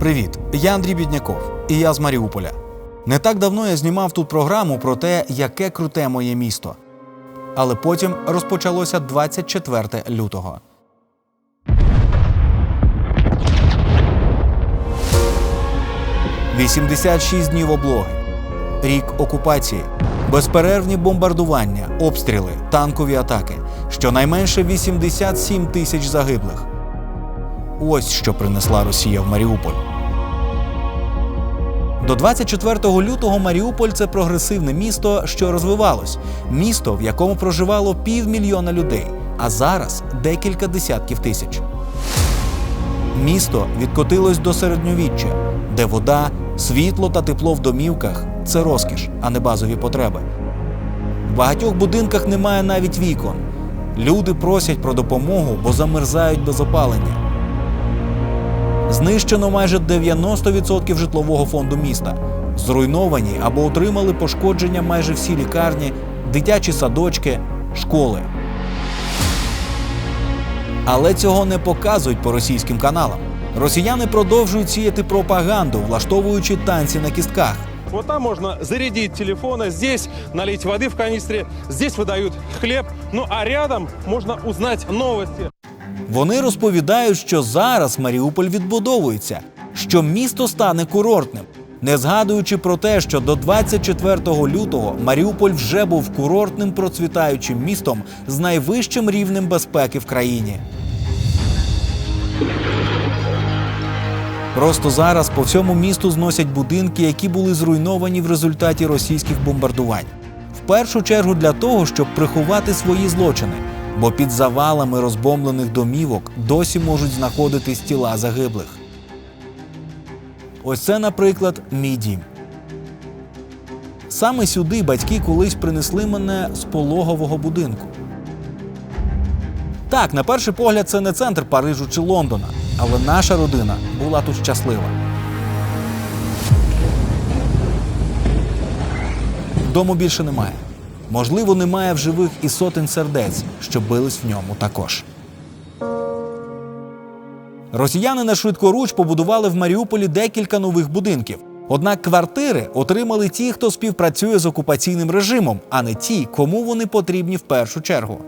Привіт, я Андрій Бідняков, і я з Маріуполя. Не так давно я знімав тут програму про те, яке круте моє місто. Але потім розпочалося 24 лютого. «86 днів облоги, рік окупації, безперервні бомбардування, обстріли, танкові атаки, щонайменше 87 тисяч загиблих. Ось що принесла Росія в Маріуполь. До 24 лютого Маріуполь це прогресивне місто, що розвивалось, місто, в якому проживало півмільйона людей, а зараз декілька десятків тисяч. Місто відкотилось до середньовіччя, де вода, світло та тепло в домівках це розкіш, а не базові потреби. В багатьох будинках немає навіть вікон. Люди просять про допомогу, бо замерзають без опалення. Знищено майже 90% житлового фонду міста. Зруйновані або отримали пошкодження майже всі лікарні, дитячі садочки, школи. Але цього не показують по російським каналам. Росіяни продовжують сіяти пропаганду, влаштовуючи танці на кістках. Вот там можно зарядить телефоны, здесь налить воды в канистре, здесь выдают хлеб. Ну а рядом можно узнать новости. Вони розповідають, що зараз Маріуполь відбудовується, що місто стане курортним, не згадуючи про те, що до 24 лютого Маріуполь вже був курортним процвітаючим містом з найвищим рівнем безпеки в країні. Просто зараз по всьому місту зносять будинки, які були зруйновані в результаті російських бомбардувань. В першу чергу для того, щоб приховати свої злочини, бо під завалами розбомблених домівок досі можуть знаходитись тіла загиблих. Ось це, наприклад, мій дім. Саме сюди батьки колись принесли мене з пологового будинку. Так, на перший погляд, це не центр Парижу чи Лондона, але наша родина була тут щаслива. Дому більше немає. Можливо, немає в живих і сотень сердець, що бились в ньому також. Росіяни на швидкоруч побудували в Маріуполі декілька нових будинків. Однак квартири отримали ті, хто співпрацює з окупаційним режимом, а не ті, кому вони потрібні в першу чергу.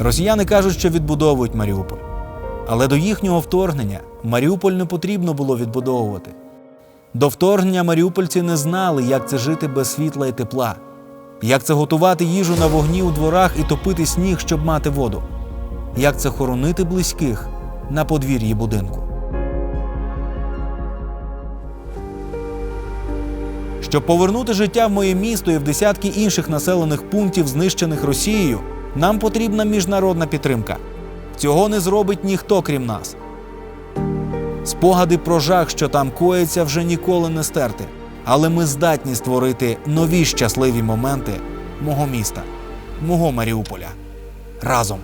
Росіяни кажуть, що відбудовують Маріуполь. Але до їхнього вторгнення Маріуполь не потрібно було відбудовувати. До вторгнення маріупольці не знали, як це жити без світла і тепла, як це готувати їжу на вогні у дворах і топити сніг, щоб мати воду, як це хоронити близьких на подвір'ї будинку. Щоб повернути життя в моє місто і в десятки інших населених пунктів, знищених Росією, нам потрібна міжнародна підтримка. Цього не зробить ніхто крім нас. Спогади про жах, що там коїться, вже ніколи не стерти. Але ми здатні створити нові щасливі моменти мого міста, мого Маріуполя. Разом.